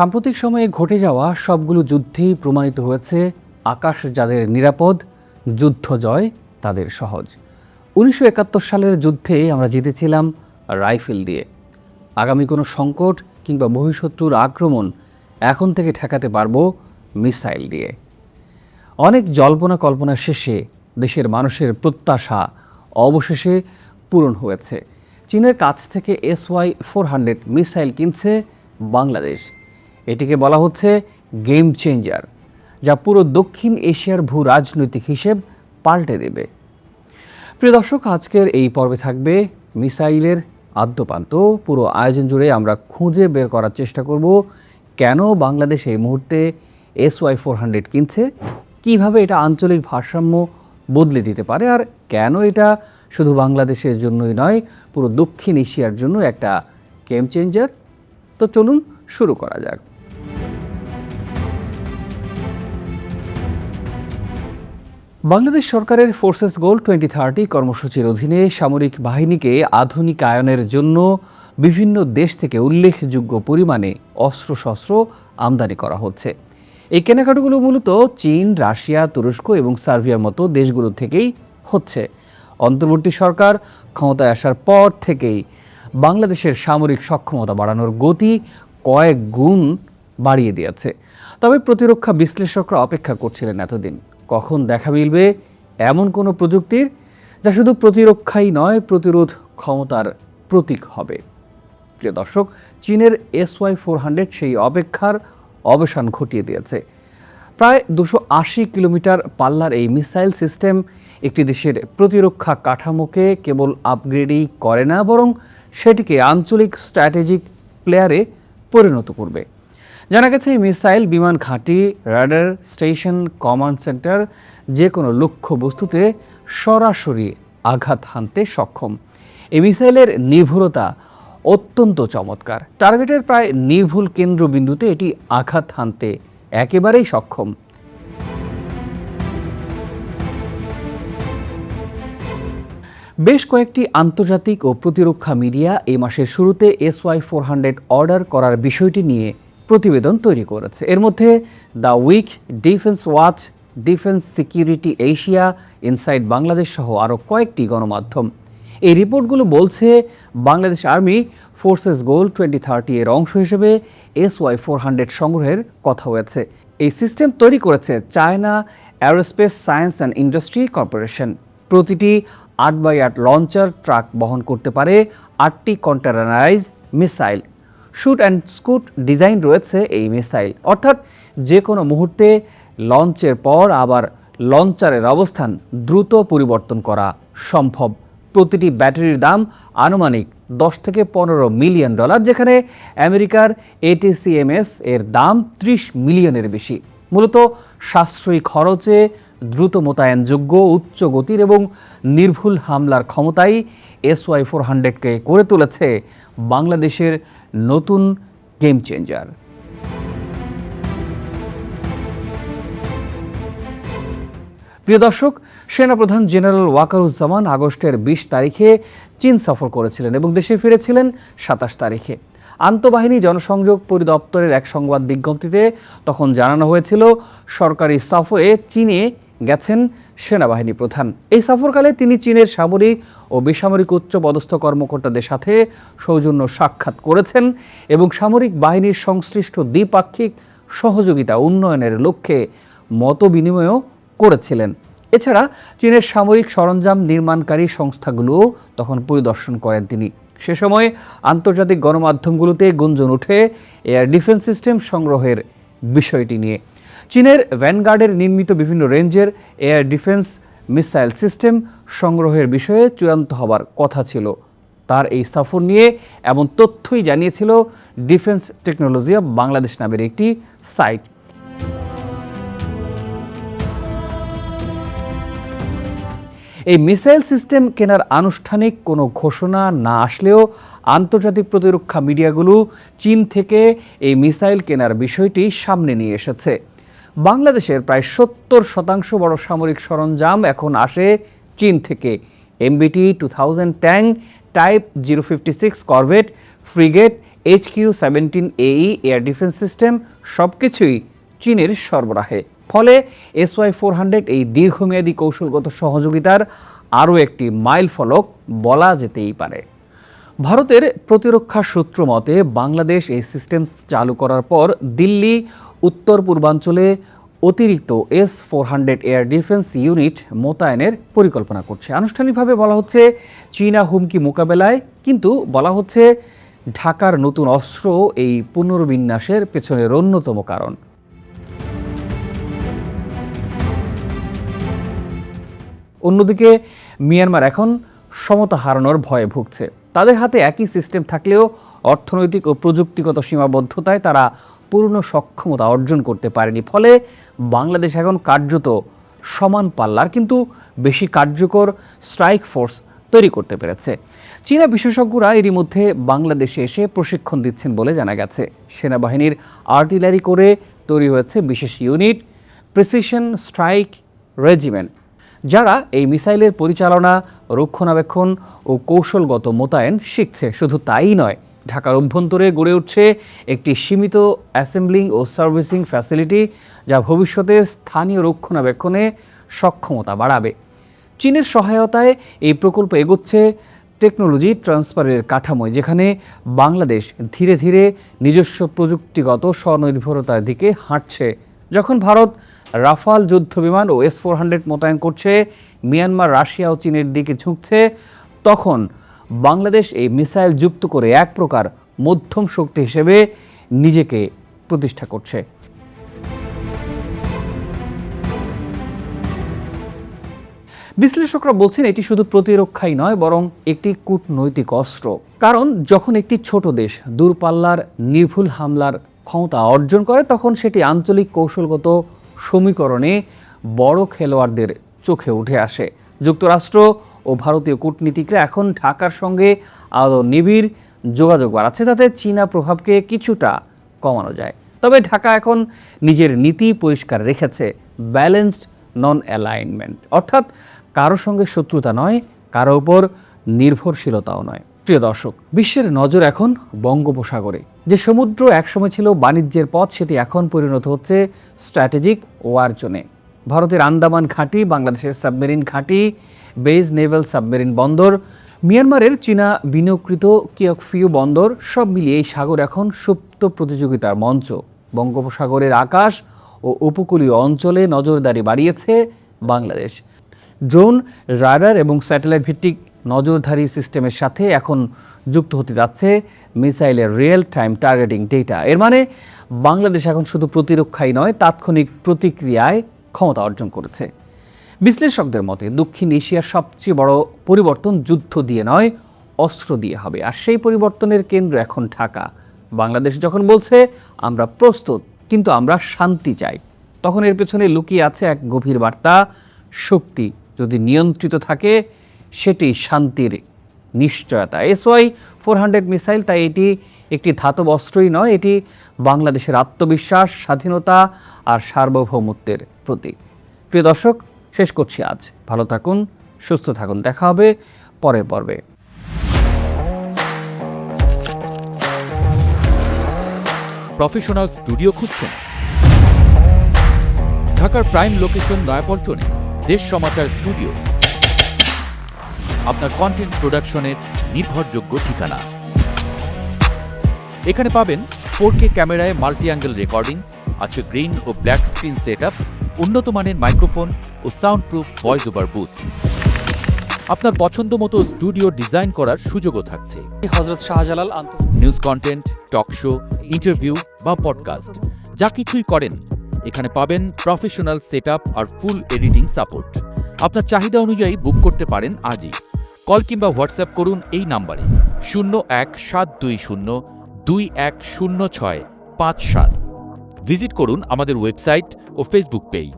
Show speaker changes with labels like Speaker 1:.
Speaker 1: সাম্প্রতিক সময়ে ঘটে যাওয়া সবগুলো যুদ্ধেই প্রমাণিত হয়েছে। আকাশ যাদের নিরাপদ, যুদ্ধ জয় তাদের সহজ। উনিশশো একাত্তর সালের যুদ্ধে আমরা জিতেছিলাম রাইফেল দিয়ে। আগামী কোনো সংকট কিংবা বহিঃশত্রুর আক্রমণ এখন থেকে ঠেকাতে পারব মিসাইল দিয়ে। অনেক জল্পনা কল্পনা শেষে দেশের মানুষের প্রত্যাশা অবশেষে পূরণ হয়েছে। চীনের কাছ থেকে S Y four hundred missile কিনছে বাংলাদেশ। এটিকে বলা হচ্ছে গেম চেঞ্জার যা পুরো দক্ষিণ এশিয়ার ভূ রাজনৈতিক হিসেব পাল্টে দেবে। প্রিয় দর্শক, আজকের এই পর্বে থাকবে মিসাইলের আদ্যপান্ত। পুরো আয়োজন জুড়ে আমরা খুঁজে বের করার চেষ্টা করব, কেন বাংলাদেশ এই মুহূর্তে এস ওয়াই ফোর হান্ড্রেড কিনছে, কীভাবে এটা আঞ্চলিক ভারসাম্য বদলে দিতে পারে, আর কেন এটা শুধু বাংলাদেশের জন্যই নয়, পুরো দক্ষিণ এশিয়ার জন্য একটা গেম চেঞ্জার তো চলুন শুরু করা যাক। বাংলাদেশ সরকারের ফোর্সেস গোল টোয়েন্টি থার্টি কর্মসূচির অধীনে সামরিক বাহিনীকে আধুনিকায়নের জন্য বিভিন্ন দেশ থেকে উল্লেখযোগ্য পরিমাণে অস্ত্রশস্ত্র আমদানি করা হচ্ছে। এই কেনাকাটাগুলো মূলত চীন, রাশিয়া, তুরস্ক এবং সার্বিয়ার মতো দেশগুলো থেকেই হচ্ছে। অন্তর্বর্তী সরকার ক্ষমতায় আসার পর থেকেই বাংলাদেশের সামরিক সক্ষমতা বাড়ানোর গতি কয়েক গুণ বাড়িয়ে দিয়েছে। তবে প্রতিরক্ষা বিশ্লেষকরা অপেক্ষা করছিলেন এতদিন। কখন দেখা মিলবে এমন কোনো প্রযুক্তির যা শুধু প্রতিরক্ষাই নয়, প্রতিরোধ ক্ষমতার প্রতীক হবে। প্রিয় দর্শক, চীনের এস ওয়াই ফোর হান্ড্রেড সেই অপেক্ষার অবসান ঘটিয়ে দিয়েছে। প্রায় দুশো আশি কিলোমিটার পাল্লার এই মিসাইল সিস্টেম একটি দেশের প্রতিরক্ষা কাঠামোকে কেবল আপগ্রেডই করে না, বরং সেটিকে আঞ্চলিক স্ট্র্যাটেজিক প্লেয়ারে পরিণত করবে। জানা গেছে এই মিসাইল বিমান ঘাঁটি, রাডার, স্টেশন, কমান্ড সেন্টার, যে কোনো লক্ষ্য বস্তুতে সরাসরি আঘাত হানতে সক্ষম। এই মিসাইলের নির্ভুলতা অত্যন্ত চমৎকার। টার্গেটের প্রায় নির্ভুল কেন্দ্রবিন্দুতে এটি আঘাত হানতে একেবারেই সক্ষম। বেশ কয়েকটি আন্তর্জাতিক ও প্রতিরক্ষা মিডিয়া এই মাসের শুরুতে S Y four hundred order করার বিষয়টি নিয়ে প্রতিবেদন তৈরি করেছে। এর মধ্যে The Week Defence Watch Defence Security Asia Inside Bangladesh সহ আরও কয়েকটি গণমাধ্যম। এই রিপোর্টগুলো বলছে, Bangladesh Army Forces Goal twenty thirty এর অংশ হিসেবে এস ওয়াই ফোর হান্ড্রেড সংগ্রহের কথা হয়েছে। এই সিস্টেম তৈরি করেছে China Aerospace Science and Industry Corporation প্রতিটি আট বাই আট লঞ্চার ট্রাক বহন করতে পারে আটটি containerise missile. Shoot and scoot design রয়েছে এই মিসাইল। অর্থাৎ যে কোনো মুহূর্তে লঞ্চের পর আবার লঞ্চারের অবস্থান দ্রুত পরিবর্তন করা সম্ভব। প্রতিটি ব্যাটারির দাম আনুমানিক দশ থেকে পনেরো মিলিয়ন ডলার, যেখানে আমেরিকার এটিসিএমএস এর দাম ত্রিশ মিলিয়নের বেশি। মূলত সাশ্রয়ী খরচে দ্রুত মোতায়েনযোগ্য, উচ্চ গতির এবং নির্ভুল হামলার ক্ষমতাই এস ওয়াই ফোর হান্ড্রেডকে করে তুলেছে বাংলাদেশের নতুন গেম চেঞ্জার প্রিয় দর্শক, সেনাপ্রধান জেনারেল ওয়াকারুজ্জামান আগস্টের বিশ তারিখে চীন সফর করেছিলেন এবং দেশে ফিরেছিলেন সাতাশ তারিখে। আন্তঃবাহিনী জনসংযোগ পরিদপ্তরের এক সংবাদ বিজ্ঞপ্তিতে তখন জানানো হয়েছিল, সরকারি সফরে চীনে গেছেন সেনাবাহিনী প্রধান। এই সফরকালে তিনি চীনের সামরিক ও বেসামরিক উচ্চ পদস্থ কর্মকর্তাদের সাথে সৌজন্য সাক্ষাৎ করেছেন এবং সামরিক বাহিনীর সংশ্লিষ্ট দ্বিপাক্ষিক সহযোগিতা উন্নয়নের লক্ষ্যে মত বিনিময়ও করেছিলেন। এছাড়া চীনের সামরিক সরঞ্জাম নির্মাণকারী সংস্থাগুলোও তখন পরিদর্শন করেন তিনি। সে সময় আন্তর্জাতিক গণমাধ্যমগুলোতে গুঞ্জন ওঠে এয়ার ডিফেন্স সিস্টেম সংগ্রহের বিষয়টি নিয়ে। চীনের ভ্যানগার্ডের নির্মিত বিভিন্ন রেঞ্জের এয়ার ডিফেন্স মিসাইল সিস্টেম সংগ্রহের বিষয়ে চূড়ান্ত হবার কথা ছিল। তার এই সফর নিয়ে এমন তথ্যই জানিয়েছিল ডিফেন্স টেকনোলজি অব বাংলাদেশ নামের একটি সাইট। এই মিসাইল সিস্টেম কেনার আনুষ্ঠানিক কোনো ঘোষণা না আসলেও আন্তর্জাতিক প্রতিরক্ষা মিডিয়াগুলো চীন থেকে এই মিসাইল কেনার বিষয়টি সামনে নিয়ে এসেছে। বাংলাদেশের প্রায় সত্তর শতাংশ বড় সামরিক সরঞ্জাম এখন আসে চীন থেকে। MBT two thousand tank type zero fifty six corvette frigate H Q seventeen এই এয়ার ডিফেন্স সিস্টেম সব কিছুই চীনের সরবরাহে। ফলে এসওয়াই ফোর হান্ড্রেড এই দীর্ঘমেয়াদী কৌশলগত সহযোগিতার আরও একটি মাইল ফলক বলা যেতেই পারে। ভারতের প্রতিরক্ষা সূত্র মতে, বাংলাদেশ এই সিস্টেম চালু করার পর দিল্লি, উত্তর পূর্বাঞ্চলে অতিরিক্ত S four hundred air defence unit মোতায়েনের পরিকল্পনা করছে। আনুষ্ঠানিকভাবে বলা হচ্ছে, চীনা হুমকি মোকাবেলায়, কিন্তু বলা হচ্ছে, ঢাকার নতুন অস্ত্র এই পুনর্বিন্যাসের পেছনের অন্যতম কারণ। অন্যদিকে, মিয়ানমার এখন সমতা হারানোর ভয়ে ভুগছে। তাদের হাতে একই সিস্টেম থাকলেও অর্থনৈতিক ও প্রযুক্তিগত সীমাবদ্ধতায় তারা পূর্ণ সক্ষমতা অর্জন করতে পারেনি। ফলে বাংলাদেশ এখন কার্যত সমান পাল্লার, কিন্তু বেশি কার্যকর স্ট্রাইক ফোর্স তৈরি করতে পেরেছে। চীনা বিশেষজ্ঞরা এরই মধ্যে বাংলাদেশে এসে প্রশিক্ষণ দিচ্ছেন বলে জানা গেছে। সেনাবাহিনীর আর্টিলারি করে তৈরি হয়েছে বিশেষ ইউনিট, প্রিসিশন স্ট্রাইক রেজিমেন্ট। যারা এই মিসাইলের পরিচালনা, রক্ষণাবেক্ষণ ও কৌশলগত মোতায়েন শিখছে। শুধু তাই নয়, ঢাকার অভ্যন্তরে গড়ে উঠছে একটি সীমিত অ্যাসেম্বলিং ও সার্ভিসিং ফ্যাসিলিটি যা ভবিষ্যতে স্থানীয় রক্ষণাবেক্ষণে সক্ষমতা বাড়াবে। চীনের সহায়তায় এই প্রকল্প এগোচ্ছে টেকনোলজি ট্রান্সফারের কাঠামোয়, যেখানে বাংলাদেশ ধীরে ধীরে নিজস্ব প্রযুক্তিগত স্বনির্ভরতার দিকে হাঁটছে। যখন ভারত রাফাল যুদ্ধ বিমান ও এস ফোর হান্ড্রেড মোতায়েন করছে। মিয়ানমার, রাশিয়া ও চীনের দিকে ঝুঁকছে। তখন বাংলাদেশ এই মিসাইল যুক্ত করে এক প্রকার মধ্যম শক্তি হিসেবে নিজেকে প্রতিষ্ঠা করছে। বিশ্লেষকরা বলছেন এটি শুধু প্রতিরক্ষাই নয়, বরং একটি কূটনৈতিক অস্ত্র। কারণ যখন একটি ছোট দেশ দূরপাল্লার নির্ভুল হামলার ক্ষমতা অর্জন করে, তখন সেটি আঞ্চলিক কৌশলগত সমীকরণে বড় খেলোয়াড়দের চোখে উঠে আসে। যুক্তরাষ্ট্র ও ভারতীয় কূটনীতিকরা এখন ঢাকার সঙ্গে আরও নিবিড় যোগাযোগ বাড়াচ্ছে তাতে চীনা প্রভাবকে কিছুটা কমানো যায়। তবে ঢাকা এখন নিজের নীতি পরিষ্কার রেখেছে, ব্যালেন্সড নন অ্যালাইনমেন্ট অর্থাৎ কারও সঙ্গে শত্রুতা নয়, কারও উপর নির্ভরশীলতাও নয়। প্রিয় দর্শক, বিশ্বের নজর এখন বঙ্গোপসাগরে। যে সমুদ্র একসময় ছিল বাণিজ্যের পথ, সেটি এখন পরিণত হচ্ছে স্ট্র্যাটেজিক ওয়ার জোনে। ভারতের আন্দামান ঘাঁটি, বাংলাদেশের সাবমেরিন ঘাঁটি বেজ নেভাল সাবমেরিন বন্দর, মিয়ানমারের চীনা বিনিয়োগকৃত কিয়কফিউ বন্দর, সব মিলিয়ে এই সাগর এখন সুপ্ত প্রতিযোগিতার মঞ্চ। বঙ্গোপসাগরের আকাশ ও উপকূলীয় অঞ্চলে নজরদারি বাড়িয়েছে বাংলাদেশ। ড্রোন, রাডার এবং স্যাটেলাইট ভিত্তিক নজরধারী সিস্টেমের সাথে এখন যুক্ত হতে যাচ্ছে মিসাইলের রিয়েল টাইম টার্গেটিং ডেটা। এর মানে বাংলাদেশ এখন শুধু প্রতিরক্ষাই নয়, তাৎক্ষণিক প্রতিক্রিয়ায় ক্ষমতা অর্জন করেছে। বিশ্লেষকদের মতে, দক্ষিণ এশিয়ার সবচেয়ে বড় পরিবর্তন যুদ্ধ দিয়ে নয়, অস্ত্র দিয়ে হবে। আর সেই পরিবর্তনের কেন্দ্র এখন ঢাকা। বাংলাদেশ যখন বলছে, আমরা প্রস্তুত, কিন্তু আমরা শান্তি চাই। তখন এর পেছনে লুকিয়ে আছে এক গভীর বার্তা, শক্তি যদি নিয়ন্ত্রিত থাকে সেটি শান্তির নিশ্চয়তা। এসওয়াই ফোর হান্ড্রেড মিসাইল, তাই এটি একটি ধাতব অস্ত্রই নয়, এটি বাংলাদেশের আত্মবিশ্বাস, স্বাধীনতা আর সার্বভৌমত্বের প্রতীক। প্রিয় দর্শক, শেষ করছি আজ। ভালো থাকুন, সুস্থ থাকুন। দেখা হবে পরের পর্বে।
Speaker 2: প্রফেশনাল স্টুডিও খুঁজছেন? ঢাকার প্রাইম লোকেশন নয়াপল্টনে দেশ সমাচার স্টুডিও। আপনার কন্টেন্ট প্রোডাকশনের নির্ভরযোগ্য ঠিকানা। এখানে পাবেন ফোর কে ক্যামেরায় মাল্টি অ্যাঙ্গেল রেকর্ডিং আছে গ্রিন ও ব্ল্যাক স্ক্রিন সেট আপ উন্নত মানের মাইক্রোফোন ও sound proof voice over booth আপনার পছন্দ মতো স্টুডিও ডিজাইন করার সুযোগও থাকছে।
Speaker 1: Hazrat Shahjalal
Speaker 2: news content talk show interview বা পডকাস্ট যা কিছুই করেন এখানে পাবেন প্রফেশনাল সেট আর ফুল এডিটিং সাপোর্ট আপনার চাহিদা অনুযায়ী বুক করতে পারেন আজই। কল কিংবা হোয়াটসঅ্যাপ করুন এই নাম্বারে। শূন্য এক সাত দুই শূন্য, দুই এক শূন্য ছয় পাঁচ সাত। ভিজিট করুন আমাদের ওয়েবসাইট ও ফেসবুক পেজ।